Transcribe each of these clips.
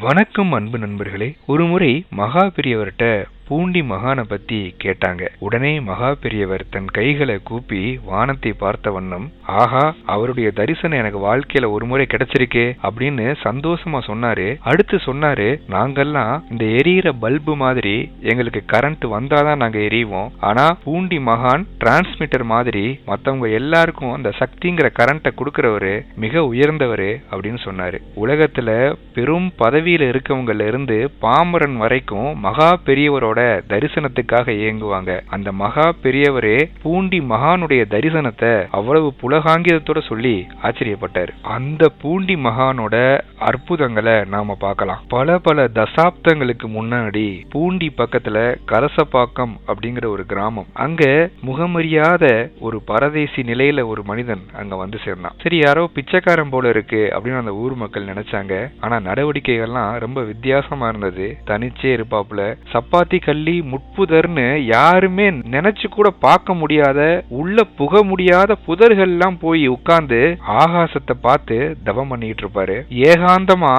வணக்கம் அன்பு நண்பர்களே. ஒருமுறை மகா பெரியவர்கிட்ட பூண்டி மகானை பத்தி கேட்டாங்க. உடனே மகா பெரியவர் தன் கைகளை கூப்பி வானத்தை பார்த்த வண்ணம் ஆஹா அவருடைய தரிசனம் எனக்கு வாழ்க்கையில ஒரு முறை கிடைச்சிருக்கே அப்படின்னு சந்தோஷமா சொன்னாரு. அடுத்து சொன்னாரு நாங்கெல்லாம் இந்த எரியிற பல்பு மாதிரி எங்களுக்கு கரண்ட் வந்தாதான் நாங்க எரிவோம். ஆனா பூண்டி மகான் டிரான்ஸ்மிட்டர் மாதிரி மத்தவங்க எல்லாருக்கும் அந்த சக்திங்கிற கரண்ட்டை கொடுக்கறவரு மிக உயர்ந்தவரு அப்படின்னு சொன்னாரு. உலகத்துல பெரும் பதவியில இருக்கவங்கல இருந்து பாமரன் வரைக்கும் மகா பெரியவரோட தரிசனத்துக்காக இயங்குவாங்க. அந்த மகா பெரியவரே பூண்டி மகானுடைய தரிசனத்தை அவ்வளவு புலகாங்கிதத்தோட சொல்லி ஆச்சரியப்பட்டார். அந்த பூண்டி மகானோட அற்புதங்களை நாம பார்க்கலாம். பல பல தசாப்தங்களுக்கு முன்னாடி பூண்டி பக்கத்துல கரசப்பாக்கம் அப்படிங்கிற ஒரு கிராமம். அங்க முகமறியாத ஒரு பரதேசி நிலையில ஒரு மனிதன் அங்க வந்து சேர்ந்தான். சரி யாரோ பிச்சைக்காரன் போல இருக்கு அப்படின்னு அந்த ஊர் மக்கள் நினைச்சாங்க. ஆனா நடவடிக்கைகள்லாம் ரொம்ப வித்தியாசமா இருந்தது. தனிச்சே இருப்பாப்புல. சப்பாத்தி கள்ளி முட்புதர்னு யாருமே நினைச்சு கூட பார்க்க முடியாத உள்ள புக முடியாத புதர்கள் எல்லாம் போய் உட்கார்ந்து ஆகாசத்தை பார்த்து தவம் பண்ணிட்டு இருப்பாரு. ஏகாந்தமா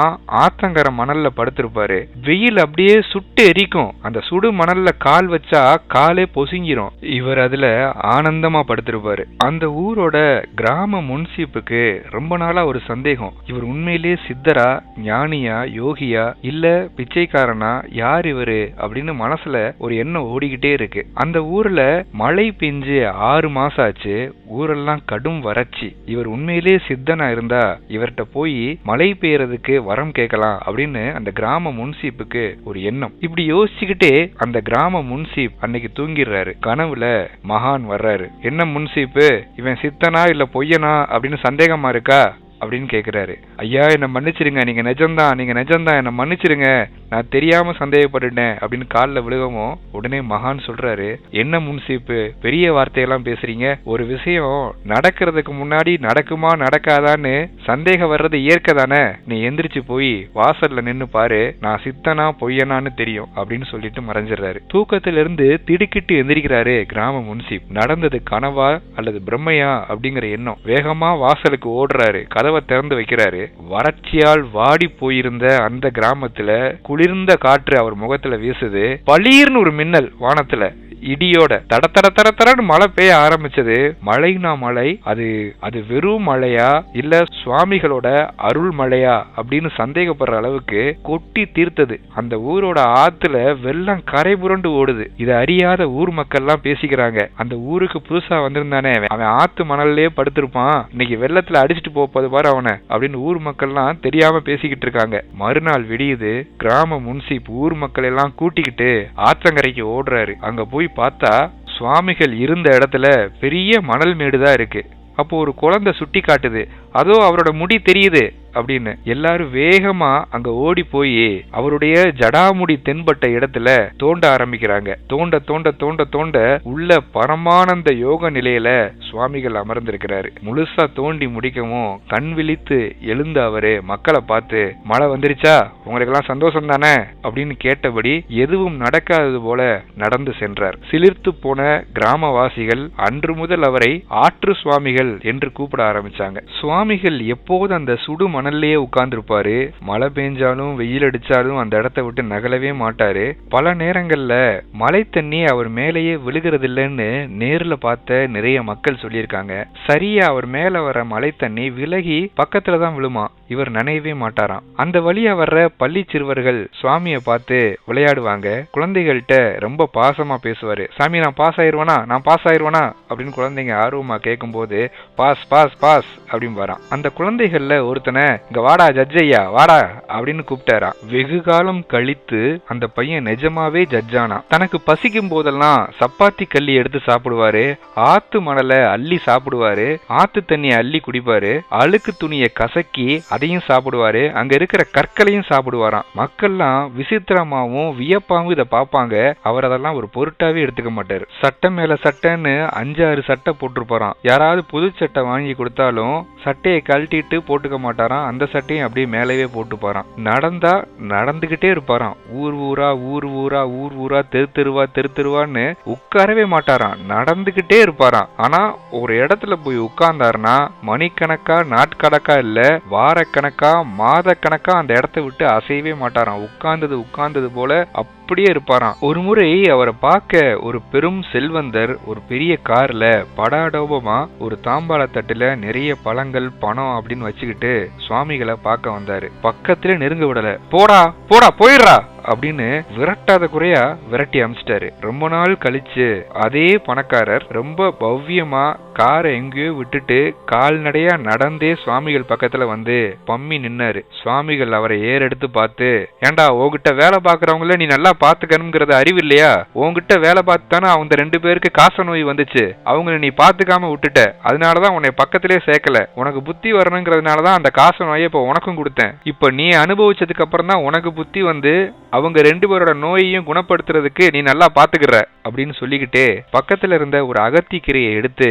ஆத்தங்கர மணல்ல படுத்திருப்பாரு. வெயில் அப்படியே சுட்டு எரிக்கும். அந்த சுடு மணல்ல கால் வச்சா காலே பொசுங்கிரும். இவர் அதுல ஆனந்தமா படுத்திருப்பாரு. அந்த ஊரோட கிராம முன்சீப்புக்கு ரொம்ப நாளா ஒரு சந்தேகம். இவர் உண்மையிலே சித்தரா ஞானியா யோகியா இல்ல பிச்சைக்காரனா யார் இவரு அப்படின்னு மனசு மனசுல ஒரு எண்ணம் ஓடிக்கிட்டே இருக்கு. அந்த ஊர்ல மழை பெஞ்சு ஆறு மாசம் ஆச்சு. ஊரெல்லாம் கடும் வறட்சி. இவர் உண்மையிலே சித்தனா இருந்தா இவர்கிட்ட போய் மழை பெய்யறதுக்கு வரம் கேட்கலாம் அப்படின்னு அந்த கிராம முன்சீப்புக்கு ஒரு எண்ணம். இப்படி யோசிச்சுக்கிட்டே அந்த கிராம முன்சீப் அன்னைக்கு தூங்கிடுறாரு. கனவுல மகான் வர்றாரு. என்ன முன்சீப்பு? இவன் சித்தனா இல்ல பொய்யனா? அப்படின்னு சந்தேகமா இருக்கா? அப்படின்னு கேக்குறாரு. ஐயா என்ன மன்னிச்சிருங்க. நீங்க நிஜம்தான். நீங்க நிஜம்தான். என்ன மன்னிச்சிருங்க. நான் தெரியாம சந்தேகப்பட்டுட்டேன் அப்படின்னு காலில் விழுகவும் உடனே மகான் சொல்றாரு என்ன முன்சீப்பு பெரிய வார்த்தையெல்லாம் பேசுறீங்க. ஒரு விஷயம் நடக்கிறதுக்கு முன்னாடி நடக்குமா நடக்காதான்னு சந்தேகம் வர்றது இயற்கை தானே. நீ எந்திரிச்சு போய் வாசல்ல நின்னு பாரு. நான் சித்தனா பொய்யனான்னு தெரியும் அப்படின்னு சொல்லிட்டு மறைஞ்சிடுறாரு. தூக்கத்துல இருந்து திடுக்கிட்டு எந்திரிக்கிறாரு கிராம முன்சீப் நடந்தது கனவா அல்லது பிரம்மையா அப்படிங்கிற எண்ணம். வேகமா வாசலுக்கு ஓடுறாரு. கதவை திறந்து வைக்கிறாரு. வறட்சியால் வாடி போயிருந்த அந்த கிராமத்துல குளிர்ந்த காற்று அவர் முகத்துல வீசுது. பளீர்னு ஒரு மின்னல் வானத்துல. இடியோட தட தட தர தரன்னு மழை பெய்ய ஆரம்பிச்சது. மழைனா மழை அது அது வெறும் மழையா? இல்ல சுவாமிகளோட அருள் மழையா? அப்படின்னு சந்தேகப்படுற அளவுக்கு கொட்டி தீர்த்தது. அந்த ஊரோட ஆத்துல வெள்ளம் கரை புரண்டு ஓடுது. இதை அறியாத ஊர் மக்கள் எல்லாம் பேசிக்கிறாங்க. அந்த ஊருக்கு புதுசா வந்திருந்தானே அவன். ஆத்து மணல்லே படுத்திருப்பான். இன்னைக்கு வெள்ளத்துல அடிச்சுட்டு போப்பது பாரு அவனை அப்படின்னு ஊர் மக்கள்லாம் தெரியாம பேசிக்கிட்டு இருக்காங்க. மறுநாள் விடியுது கிராம முன்சீப் ஊர் மக்கள் எல்லாம் கூட்டிக்கிட்டு ஆத்தங்கரைக்கு ஓடுறாரு. அங்க போய் பார்த்தா சுவாமிகள் இருந்த இடத்துல பெரிய மணல் மேடு தான் இருக்கு. அப்போ ஒரு குழந்தை சுட்டி காட்டுது அதோ அவரோட முடி தெரியுது அப்படின்னு எல்லாரும் வேகமா அங்க ஓடி போய் அவருடைய ஜடாமுடி தென்பட்ட இடத்துல தோண்ட ஆரம்பிக்கிறாங்க. தோண்ட தோண்ட தோண்ட தோண்ட உள்ள பரமானந்த யோக நிலையில சுவாமிகள் அமர்ந்திருக்கிறாரு. முழுசா தோண்டி முடிக்கவும் கண் விழித்து எழுந்த அவரு மக்களை பார்த்து மழை வந்துருச்சா? உங்களுக்கு எல்லாம் சந்தோஷம் தானே அப்படின்னு கேட்டபடி எதுவும் நடக்காதது போல நடந்து சென்றார். சிலிர்த்து போன கிராமவாசிகள் அன்று முதல் அவரை ஆற்று சுவாமிகள் என்று கூப்பிட ஆரம்பிச்சாங்க. சுவாமிகள் எப்போது அந்த சுடு மணல்லையே உட்கார்ந்துருப்பாரு? மழை பெஞ்சாலும் வெயில் அடிச்சாலும் அந்த இடத்த விட்டு நகலவே மாட்டாரு. பல நேரங்கள்ல மழை தண்ணி அவர் மேலேயே விழுகிறது இல்லைன்னு நேர்ல பார்த்த நிறைய மக்கள் சொல்லியிருக்காங்க. சரியா அவர் மேல வர மழை தண்ணி விலகி பக்கத்துல தான் விழுமா? இவர் நினைவே மாட்டாராம். அந்த வழியா வர்ற பள்ளி சிறுவர்கள் சுவாமியை பார்த்து விளையாடுவாங்க. குழந்தைகள்கிட்ட ரொம்ப பாசமா பேசுவாரு. சாமி நான் பாஸ் ஆயிருவேனா? நான் பாஸ் ஆயிருவேனா? அப்படின்னு குழந்தைங்க ஆர்வமா கேட்கும்போது பாஸ் பாஸ் பாஸ் அப்படின்னு வரான் அந்த குழந்தைகள்ல ஒருத்தனை இங்க வாடா ஜட்ஜையா வாடா அப்படின்னு கூப்பிட்டாராம். வெகு காலம் கழித்து அந்த பையன் நிஜமாவே ஜட்ஜானா தனக்கு பசிக்கும் போதெல்லாம் சப்பாத்தி கல்லி எடுத்து சாப்பிடுவாரு. ஆத்து மணலை அள்ளி சாப்பிடுவாரு. ஆத்து தண்ணியை அள்ளி குடிப்பாரு. அழுக்கு துணியை கசக்கி அதையும் சாப்பிடுவாரு. அங்க இருக்கிற கற்களையும் சாப்பிடுவாராம். மக்கள்லாம் விசித்திரமாவும் வியப்பாவும் இதை பார்ப்பாங்க. அவர் அதெல்லாம் ஒரு பொருட்டாவே எடுத்துக்க மாட்டாரு. சட்டை மேல சட்டைன்னு அஞ்சாறு சட்டை போட்டிருப்பாராம். யாராவது புது சட்டை வாங்கி கொடுத்தாலும் சட்டையை கழட்டிட்டு போட்டுக்க மாட்டாராம். அந்த சட்டையும் அப்படியே மேலவே போட்டுப்பாராம். நடந்தா நடந்துகிட்டே இருப்பாராம். ஊர் ஊரா ஊர் ஊரா ஊர் ஊரா தெரு தெருவா தெரு தெருவான்னு உட்காரவே மாட்டாராம். நடந்துகிட்டே இருப்பாராம். ஆனா ஒரு இடத்துல போய் உட்கார்ந்தாருன்னா மணிக்கணக்கா நாட்கணக்கா இல்ல வார வாரக்கணக்கா மாத கணக்கா அந்த இடத்த விட்டு அசையவே மாட்டாராம். உட்கார்ந்தது உட்கார்ந்தது போல அப்படியே இருப்பாராம். ஒரு முறை அவரை பார்க்க ஒரு பெரும் செல்வந்தர் ஒரு பெரிய கார்ல படாடோபமா ஒரு தாம்பாள தட்டுல நிறைய பழங்கள் பணம் அப்படின்னு வச்சுக்கிட்டு சுவாமிகளை பார்க்க வந்தாரு. பக்கத்துல நெருங்க விடல. போடா போடா போயிடுறா! அப்படின்னு விரட்டாத குறையா விரட்டி அமிச்சிட்டாரு. ரொம்ப நாள் கழிச்சு அதே பணக்காரர் ரொம்ப பவ்யமா காரை எங்கேயோ விட்டுட்டு கால்நடையா நடந்தே சுவாமிகள் பக்கத்துல வந்து பம்மி நின்னாரு. சுவாமிகள் அவரை ஏறெடுத்து பார்த்து ஏண்டா உன்கிட்ட வேலை பாக்குறவங்கள நீ நல்லா பாத்துக்கணுங்கிறது அறிவு இல்லையா? உன்கிட்ட வேலை பார்த்து தானே அவங்க ரெண்டு பேருக்கு காச நோய் வந்துச்சு. அவங்கள நீ பாத்துக்காம விட்டுட்ட. அதனாலதான் உன்னை பக்கத்திலே சேர்க்கல. உனக்கு புத்தி வரணுங்கிறதுனாலதான் அந்த காச நோயை இப்ப உனக்கும் கொடுத்தேன். இப்ப நீ அனுபவிச்சதுக்கு அப்புறம் தான் உனக்கு புத்தி வந்து அவங்க ரெண்டு பேரோட நோயையும் குணப்படுத்துறதுக்கு நீ நல்லா பாத்துக்கிற அப்படின்னு சொல்லிக்கிட்டே பக்கத்துல இருந்த ஒரு அகத்திக்கிரையை எடுத்து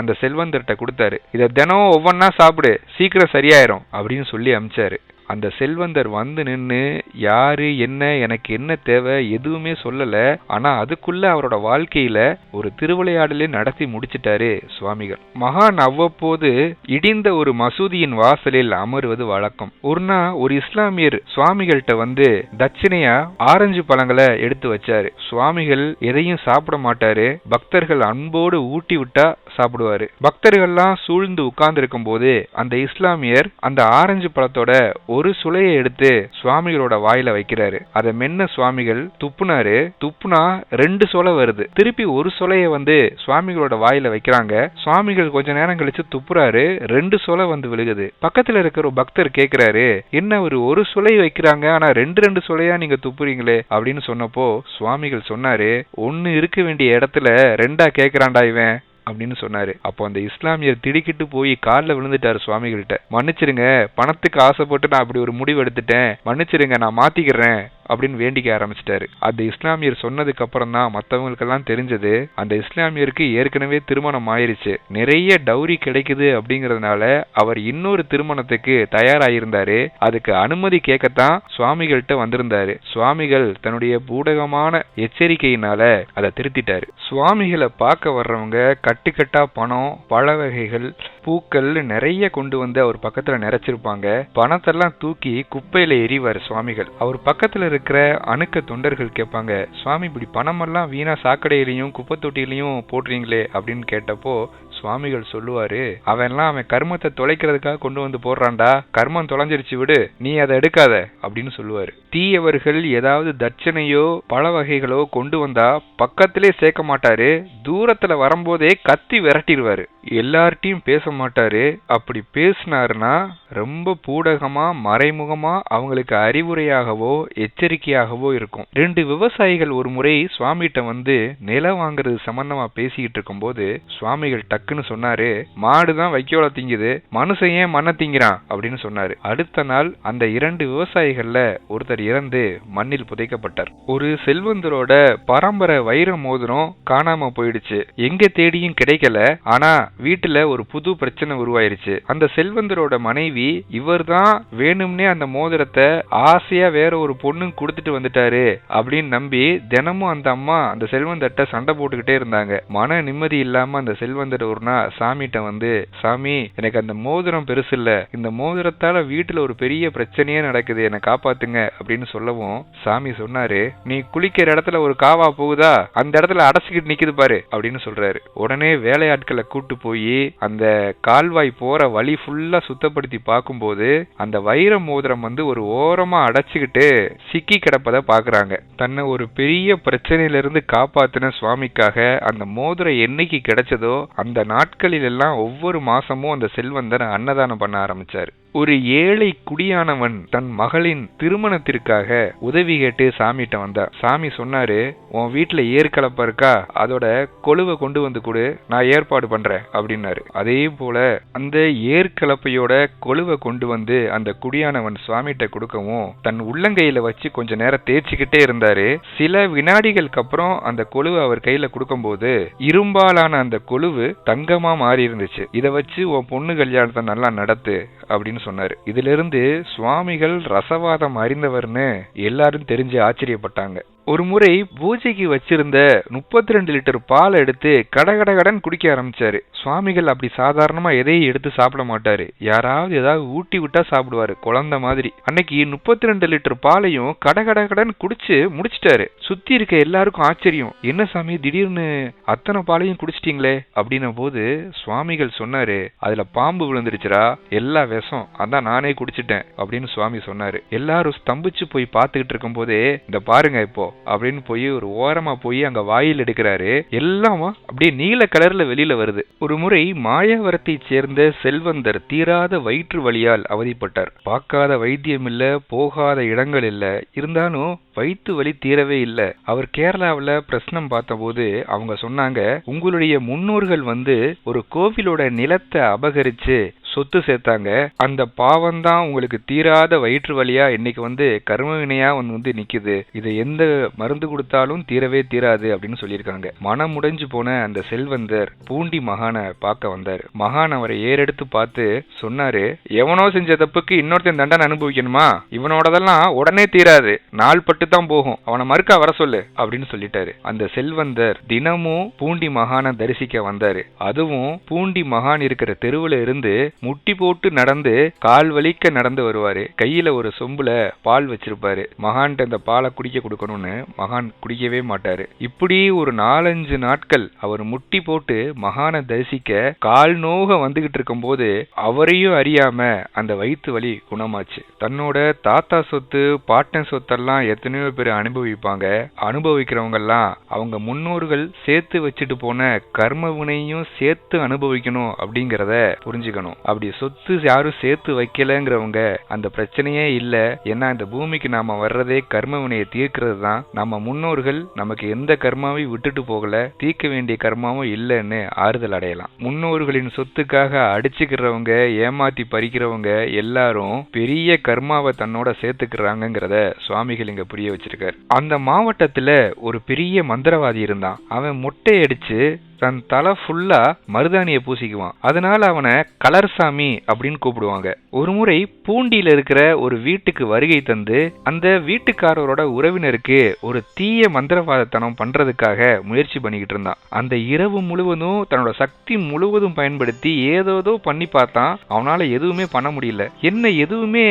அந்த செல்வந்தர்கிட்ட கொடுத்தாரு. இதை தினம் ஒவ்வொன்னா சாப்பிடு சீக்கிரம் சரியாயிரும் அப்படின்னு சொல்லி அமிச்சாரு. அந்த செல்வந்தர் வந்து நின்னு யாரு என்ன எனக்கு என்ன தேவை? எதுவுமே சொல்லல. ஆனா அதுக்குள்ள அவரோட வாழ்க்கையில ஒரு திருவிளையாடலே நடத்தி முடிச்சிட்டாரு சுவாமிகள். மகான் அவ்வப்போது இடிந்த ஒரு மசூதியின் வாசலில் அமருவது வழக்கம். ஒரு நாள் ஒரு இஸ்லாமியர் சுவாமிகள்கிட்ட வந்து தட்சிணையா ஆரஞ்சு பழங்களை எடுத்து வச்சாரு. சுவாமிகள் எதையும் சாப்பிட மாட்டாரு. பக்தர்கள் அன்போடு ஊட்டி விட்டா சாப்பிடுவாரு. பக்தர்கள்லாம் சூழ்ந்து உட்கார்ந்து இருக்கும் போது அந்த இஸ்லாமியர் அந்த ஆரஞ்சு பழத்தோட ஒரு சுளையை எடுத்து சுவாமிகளோட வாயில வைக்கிறாரு. அதை மென்ன சுவாமிகள் துப்புனாரு? துப்புனா ரெண்டு சொலை வருது. திருப்பி ஒரு சொலைய வந்து சுவாமிகளோட வாயில வைக்கிறாங்க. சுவாமிகள் கொஞ்ச நேரம் கழிச்சு துப்புறாரு. ரெண்டு சொலை வந்து விழுகுது. பக்கத்துல இருக்கிற ஒரு பக்தர் கேக்குறாரு என்ன ஒரு ஒரு சுளை வைக்கிறாங்க? ஆனா ரெண்டு ரெண்டு சுளையா நீங்க துப்புறீங்களே? அப்படின்னு சொன்னப்போ சுவாமிகள் சொன்னாரு ஒன்னு இருக்க வேண்டிய இடத்துல ரெண்டா கேக்குறான்டா இவன். அப்படின்னு சொன்னாரு. அப்போ அந்த இஸ்லாமியர் திடுக்கிட்டு போய் காலில் விழுந்துட்டாரு சுவாமிகள்கிட்ட. மன்னிச்சிருங்க பணத்துக்கு ஆசைப்பட்டு நான் அப்படி ஒரு முடிவு எடுத்துட்டேன். மன்னிச்சிருங்க நான் மாத்திக்கிறேன். அப்படின்னு வேண்டிக்க ஆரம்பிச்சிட்டாரு. அந்த இஸ்லாமியர் சொன்னதுக்கு அப்புறம் தான் மற்றவங்களுக்கெல்லாம் தெரிஞ்சது. அந்த இஸ்லாமியருக்கு ஏற்கனவே திருமணம் ஆயிருச்சு. நிறைய டௌரி கிடைக்குது அப்படிங்கறதுனால அவர் இன்னொரு திருமணத்துக்கு தயாராயிருந்தாரு. அதுக்கு அனுமதி கேட்கத்தான் சுவாமிகள்கிட்ட வந்திருந்தாரு. சுவாமிகள் தன்னுடைய பூடகமான எச்சரிக்கையினால அதை திருத்திட்டாரு. சுவாமிகளை பார்க்க வர்றவங்க கட்டுக்கட்டா பணம் பழ வகைகள் பூக்கள் நிறைய கொண்டு வந்து அவர் பக்கத்துல நிறைச்சிருப்பாங்க. பணத்தெல்லாம் தூக்கி குப்பையில எறிவார் சுவாமிகள். அவர் பக்கத்துல இருக்கிற அணுக்க தொண்டர்கள் கேட்பாங்க சுவாமி இப்படி பணமெல்லாம் வீணா சாக்கடையிலையும் குப்பை தொட்டியிலையும் போடுறீங்களே? அப்படின்னு கேட்டப்போ சுவாமிகள் சொல்லுவாரு அவன்லாம் அவன் கர்மத்தை தொலைக்கிறதுக்காக கொண்டு வந்து போடுறான்டா. கர்மம் தொலைஞ்சிருச்சு விடு. நீ அதை எடுக்காத. அப்படின்னு சொல்லுவாரு. தீயவர்கள் ஏதாவது தட்சணையோ பழ வகைகளோ கொண்டு வந்தா பக்கத்திலே சேர்க்க மாட்டாரு. தூரத்துல வரும்போதே கத்தி விரட்டிடுவாரு. எல்லார்ட்டையும் பேச மாட்டாரு. அப்படி பேசினாருன்னா ரொம்ப பூடகமா மறைமுகமா அவங்களுக்கு அறிவுரையாகவோ எச்சரிக்கையாகவோ இருக்கும். ரெண்டு விவசாயிகள் ஒரு முறை சுவாமிகிட்ட வந்து நிலம் வாங்குறது சம்பந்தமா பேசிக்கிட்டு இருக்கும்போது சுவாமிகள் டக்குன்னு சொன்னாரு. மாடுதான் வைக்கோல திங்குது. மனுஷன் ஏன் மண்ணை திங்கிறான்? அப்படின்னு சொன்னாரு. அடுத்த நாள் அந்த இரண்டு விவசாயிகள்ல ஒருத்தர் இறந்து மண்ணில் புதைக்கப்பட்டார். ஒரு செல்வந்தரோட பரம்பரை வைர மோதிரம் காணாம போயிடுச்சு. எங்க தேடியும் கிடைக்கல. ஆனா வீட்டுல ஒரு புது பிரச்சனை உருவாயிருச்சு. அந்த செல்வந்தரோட மனைவி இவர்தான் வேணும்னே அந்த மோதிரத்தை ஆசையா வேற ஒரு பொண்ணு கொடுத்துட்டு வந்துட்டாரு அப்படின்னு நம்பி தினமும் அந்த அம்மா அந்த செல்வந்தர்ட்ட சண்டை போட்டுக்கிட்டே இருந்தாங்க. மன நிம்மதி இல்லாம அந்த செல்வந்தர் ஒரு சாமிகிட்ட வந்து சாமி எனக்கு அந்த மோதிரம் பெருசு இல்ல. இந்த மோதிரத்தால வீட்டுல ஒரு பெரிய பிரச்சனையே நடக்குது. என்னை காப்பாத்துங்க. அப்படின்னு சொல்லவும் சாமி சொன்னாரு நீ குளிக்கிற இடத்துல ஒரு காவா போகுதா? அந்த இடத்துல அடைச்சிக்கிட்டு நிக்குது பாரு அப்படின்னு சொல்றாரு. உடனே வேலையாட்களை கூட்டு போய் அந்த கால்வாய் போற வழி ஃபுல்லா சுத்தப்படுத்தி பார்க்கும்போது அந்த வைர மோதிரம் வந்து ஒரு ஓரமா அடைச்சுக்கிட்டு சிக்கி கிடப்பத பாக்குறாங்க. தன்னை ஒரு பெரிய பிரச்சனையில இருந்து காப்பாத்தின சுவாமிக்காக அந்த மோதிரம் என்னைக்கு கிடைச்சதோ அந்த நாட்களிலெல்லாம் ஒவ்வொரு மாதமும் அந்த செல்வந்தர் அன்னதானம் பண்ண ஆரம்பித்தார் ஒரு ஏழை குடியானவன் தன் மகளின் திருமணத்திற்காக உதவி கேட்டு சாமிகிட்ட வந்தார். சாமி சொன்னாரு உன் வீட்டுல ஏற்கலப்பா இருக்கா? அதோட கொழுவை கொண்டு வந்து கொடு நான் ஏற்பாடு பண்றேன் அப்படின்னாரு. அதே போல அந்த ஏற்கலப்பையோட கொழுவை கொண்டு வந்து அந்த குடியானவன் சுவாமிகிட்ட கொடுக்கவும் தன் உள்ளங்கையில வச்சு கொஞ்ச நேரம் தேய்ச்சிக்கிட்டே இருந்தாரு. சில வினாடிகளுக்கு அப்புறம் அந்த கொழுவை அவர் கையில கொடுக்கும்போது இரும்பாலான அந்த கொழுவு தங்கமா மாறி இருந்துச்சு இதை வச்சு உன் பொண்ணு கல்யாணத்தை நல்லா நடத்து அப்படின்னு சொன்னாரு. இதிலிருந்து சுவாமிகள் ரசவாதம் அறிந்தவர்னு எல்லாரும் தெரிஞ்சு ஆச்சரியப்பட்டாங்க. ஒரு முறை பூஜைக்கு வச்சிருந்த முப்பத்தி ரெண்டு லிட்டர் பால் எடுத்து கடகடகடன் குடிக்க ஆரம்பிச்சாரு. சுவாமிகள் அப்படி சாதாரணமா எதையும் எடுத்து சாப்பிட மாட்டாரு. யாராவது ஏதாவது ஊட்டி விட்டா சாப்பிடுவாரு குழந்தை மாதிரி. அன்னைக்கு முப்பத்தி ரெண்டு லிட்டர் பாலையும் கடகடகடன் குடிச்சு முடிச்சிட்டாரு. சுத்தி இருக்க எல்லாருக்கும் ஆச்சரியம். என்ன சாமி திடீர்னு அத்தனை பாலையும் குடிச்சிட்டீங்களே? அப்படின்ன போது சுவாமிகள் சொன்னாரு அதுல பாம்பு விழுந்துருச்சுரா எல்லா விஷம் அதான் நானே குடிச்சிட்டேன் அப்படின்னு சுவாமி சொன்னாரு. எல்லாரும் ஸ்தம்பிச்சு போய் பார்த்துக்கிட்டு இருக்கும் போதே இந்த பாருங்க இப்போ அப்படின்னு போய் ஒரு ஓரமா போய் அங்க வாயில் எடுக்கிறாரு. எல்லாமா அப்படியே நீல கலர்ல வெளியில வருது. ஒரு முறை மாயாவரத்தை சேர்ந்த செல்வந்தர் தீராத வயிற்று வலியால் அவதிப்பட்டார். பார்க்காத வைத்தியம் இல்ல போகாத இடங்கள் இல்ல. இருந்தாலும் வயிற்று வலி தீரவே இல்லை. அவர் கேரளாவில் பிரச்சனம் பார்த்தபோது அவங்க சொன்னாங்க உங்களுடைய முன்னோர்கள் வந்து ஒரு கோவிலோட நிலத்தை அபகரிச்சு சொத்து சேர்த்தாங்க. அந்த பாவம் தான் உங்களுக்கு தீராத வயிற்று வழியா இன்னைக்கு வந்து கர்ம வினையா வந்து வந்து நிக்குது. இதை எந்த மருந்து கொடுத்தாலும் தீரவே தீராது அப்படின்னு சொல்லியிருக்காங்க. மனம் முடைஞ்சு போன அந்த செல்வந்தர் பூண்டி மகானை பார்க்க வந்தார். மகான் அவரை ஏறெடுத்து பார்த்து சொன்னாரு எவனோ செஞ்ச தப்புக்கு இன்னொருத்தன் தண்டனை அனுபவிக்கணுமா? இவனோடதெல்லாம் உடனே தீராது. நாள் பட்டு தான் போகும். அவனை மறுக்கா வர சொல்லு அப்படின்னு சொல்லிட்டாரு. அந்த செல்வந்தர் தினமும் பூண்டி மகானை தரிசிக்க வந்தாரு. அதுவும் பூண்டி மகான் இருக்கிற தெருவுல இருந்து முட்டி போட்டு நடந்து கால் வலிக்க நடந்து வருவாரு. கையில ஒரு சொம்புல பால் வச்சிருப்பாரு. மகான்கிட்ட இந்த பாலை குடிக்க கொடுக்கணும்னு மகான் குடிக்கவே மாட்டாரு. இப்படி ஒரு நாலஞ்சு நாட்கள் அவர் முட்டி போட்டு மகானை தரிசிக்க கால் நோக வந்துகிட்டு இருக்கும் போது அவரையும் அறியாம அந்த வயிற்று வலி குணமாச்சு. தன்னோட தாத்தா சொத்து பாட்டன் சொத்தெல்லாம் எத்தனையோ பேர் அனுபவிப்பாங்க. அனுபவிக்கிறவங்க எல்லாம் அவங்க முன்னோர்கள் சேர்த்து வச்சுட்டு போன கர்ம வினையும் சேர்த்து அனுபவிக்கணும் அப்படிங்கிறத புரிஞ்சுக்கணும். அப்படி சொத்து யாரும் சேர்த்து வைக்கலங்கிறவங்க அந்த பிரச்சனையே இல்ல. ஏன்னா இந்த பூமிக்கு நாம வர்றதே கர்ம வினையை தீர்க்கிறது தான். நம்ம முன்னோர்கள் நமக்கு எந்த கர்மாவையும் விட்டுட்டு போகல. தீர்க்க வேண்டிய கர்மாவும் இல்லைன்னு ஆறுதல் அடையலாம். முன்னோர்களின் சொத்துக்காக அடிச்சுக்கிறவங்க ஏமாத்தி பறிக்கிறவங்க எல்லாரும் பெரிய கர்மாவை தன்னோட சேர்த்துக்கிறாங்கிறத சுவாமிகள் இங்க புரிய வச்சிருக்காரு. அந்த மாவட்டத்துல ஒரு பெரிய மந்திரவாதி இருந்தான். அவன் மொட்டை அடிச்சு தன் தலை ஃபுல்லா மருதாணியை பூசிக்குவான். அதனால அவனை கலர் சாமி அப்படின்னு கூப்பிடுவாங்க. ஒரு முறை பூண்டியில இருக்கிற ஒரு வீட்டுக்கு வருகை தந்து அந்த வீட்டுக்காரரோட உறவினருக்கு ஒரு தீய மந்திரவாதத்தனம் பண்றதுக்காக முயற்சி பண்ணிக்கிட்டு இருந்தான். அந்த இரவு முழுவதும் தன்னோட சக்தி முழுவதும் பயன்படுத்தி ஏதோதோ பண்ணி பார்த்தான். அவனால எதுவுமே பண்ண முடியல. என்ன எதுவுமே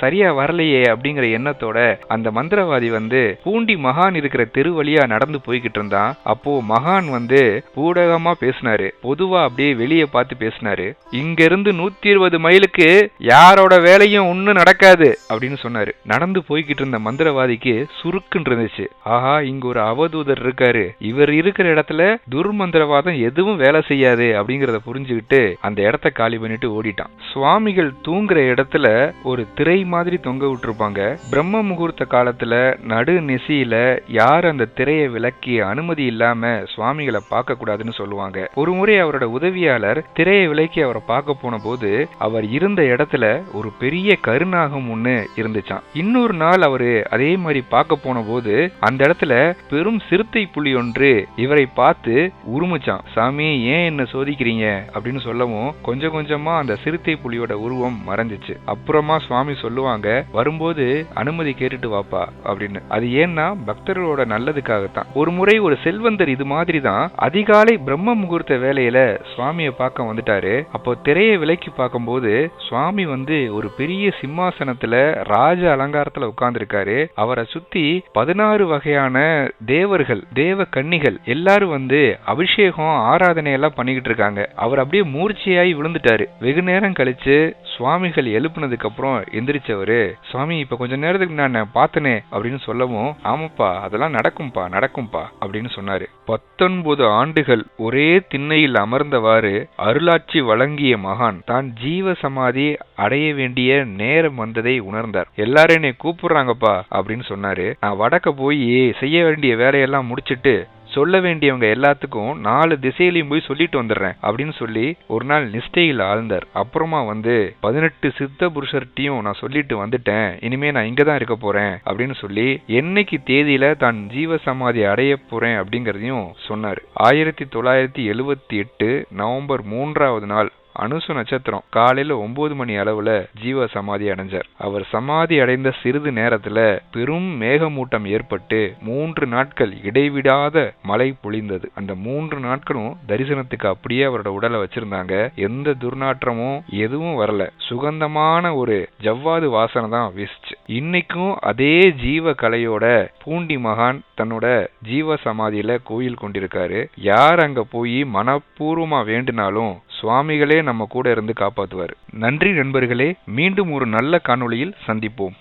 சரியா வரலையே அப்படிங்கிற எண்ணத்தோட அந்த மந்திரவாதி வந்து பூண்டி மகான் இருக்கிற தெரு வழியா நடந்து போய்கிட்டு இருந்தான். அப்போ மகான் வந்து ஊடகமா பேசினாரு. பொதுவா அப்படியே வெளியே பார்த்து பேசினாரு. இங்க இருந்து நூத்தி இருபது மைலுக்கு யாரோட வேலையும் ஒன்னும் நடக்காது அப்படின்னு சொன்னாரு. நடந்து போய்கிட்டு இருந்த மந்திரவாதிக்கு சுருக்குன்னு இருந்துச்சு. ஆஹா இங்க ஒரு அவதூதர் இருக்காரு. இவர் இருக்கிற இடத்துல துர்மந்திரவாதம் எதுவும் வேலை செய்யாது அப்படிங்கறத புரிஞ்சுக்கிட்டு அந்த இடத்த காலி பண்ணிட்டு ஓடிட்டான். சுவாமிகள் தூங்குற இடத்துல ஒரு திரை மாதிரி தொங்க விட்டுருப்பாங்க. பிரம்ம முகூர்த்த காலத்துல நடு நெசியில யார் அந்த திரையை விலக்கி அனுமதி இல்லாம சுவாமிகளை பார்க்க கூடாதுன்னு சொல்லுவாங்க. ஒரு முறை அவரோட உதவியாளர் திரையை விலைக்கு அவரை பார்க்க போன போது அவர் இருந்த இடத்துல ஒரு பெரிய கருநாகம் ஒண்ணு இருந்துச்சான் இன்னொரு நாள் அவரு அதே மாதிரி பார்க்க போன போது அந்த இடத்துல பெரும் சிறுத்தை புலி ஒன்று இவரை பார்த்து உருமுச்சான் சாமி ஏன் என்ன சோதிக்கிறீங்க? அப்படின்னு சொல்லவும் கொஞ்சம் கொஞ்சமா அந்த சிறுத்தை புலியோட உருவம் மறைஞ்சிச்சு. அப்புறமா சுவாமி சொல்லுவாங்க வரும்போது அனுமதி கேட்டுட்டு வாப்பா அப்படின்னு. அது ஏன்னா பக்தர்களோட நல்லதுக்காகத்தான். ஒரு முறை ஒரு செல்வந்தர் இது மாதிரி தான் அதிகால பிரம்ம முகூர்த்த வேலையில சுவாமியை பார்க்க வந்துட்டாரு. அப்போ திரையை விலக்கி பார்க்கும்போது சுவாமி வந்து ஒரு பெரிய சிம்மாசனத்துல ராஜ அலங்காரத்துல உட்கார்ந்துருக்காரு. அவரை சுத்தி பதினாறு வகையான தேவர்கள் தேவ கன்னிகள் எல்லாரும் வந்து அபிஷேகம் ஆராதனை எல்லாம் பண்ணிக்கிட்டு இருக்காங்க. அவர் அப்படியே மூர்ச்சையாய் விழுந்துட்டாரு. வெகு நேரம் கழிச்சு சுவாமிகள் எழுப்புனதுக்கு அப்புறம் எந்திரிச்சவரு சுவாமி இப்ப கொஞ்ச நேரத்துக்கு நான் பார்த்தனே அப்படின்னு சொல்லவும் ஆமாப்பா அதெல்லாம் நடக்கும்பா நடக்கும்பா அப்படின்னு சொன்னாரு. பத்தொன்பது ஆண்டுகள் ஒரே திண்ணையில் அமர்ந்தவாறு அருளாட்சி வழங்கிய மகான் தான் ஜீவ சமாதி அடைய வேண்டிய நேரம் வந்ததை உணர்ந்தார். எல்லாரும் என்னை கூப்பிடுறாங்கப்பா அப்படின்னு சொன்னாரு. நான் வடக்க போய் செய்ய வேண்டிய வேலையெல்லாம் முடிச்சிட்டு சொல்ல வேண்டியவங்க எல்லாத்துக்கும் நாலு திசையிலையும் போய் சொல்லிட்டு வந்துடுறேன் அப்படின்னு சொல்லி ஒரு நாள் நிஷ்டையில் ஆழ்ந்தார். அப்புறமா வந்து பதினெட்டு சித்த புருஷர்கிட்டையும் நான் சொல்லிட்டு வந்துட்டேன். இனிமே நான் இங்க தான் இருக்க போறேன் அப்படின்னு சொல்லி என்னைக்கு தேதியில தான் ஜீவ சமாதி அடைய போறேன்? அப்படிங்கிறதையும் சொன்னார். ஆயிரத்தி தொள்ளாயிரத்தி எழுபத்தி எட்டு நவம்பர் மூன்றாவது நாள் அனுச நட்சத்திரம் காலையில ஒன்பது மணி அளவுல ஜீவ சமாதி அடைஞ்சார். அவர் சமாதி அடைந்த சிறிது நேரத்துல பெரும் மேகமூட்டம் ஏற்பட்டு மூன்று நாட்கள் இடைவிடாத மழை பொழிந்தது. அந்த மூன்று நாட்களும் தரிசனத்துக்கு அப்படியே அவரோட உடலை வச்சிருந்தாங்க. எந்த துர்நாற்றமும் எதுவும் வரல. சுகந்தமான ஒரு ஜவ்வாது வாசனை தான் வீசிச்சு. இன்னைக்கும் அதே ஜீவ கலையோட பூண்டி மகான் தன்னோட ஜீவ சமாதியில கோயில் கொண்டிருக்காரு. யார் அங்க போய் மனப்பூர்வமா வேண்டினாலும் சுவாமிகளே நம்ம கூட இருந்து காப்பாற்றுவார் நன்றி நண்பர்களே மீண்டும் ஒரு நல்ல காணொளியில் சந்திப்போம்.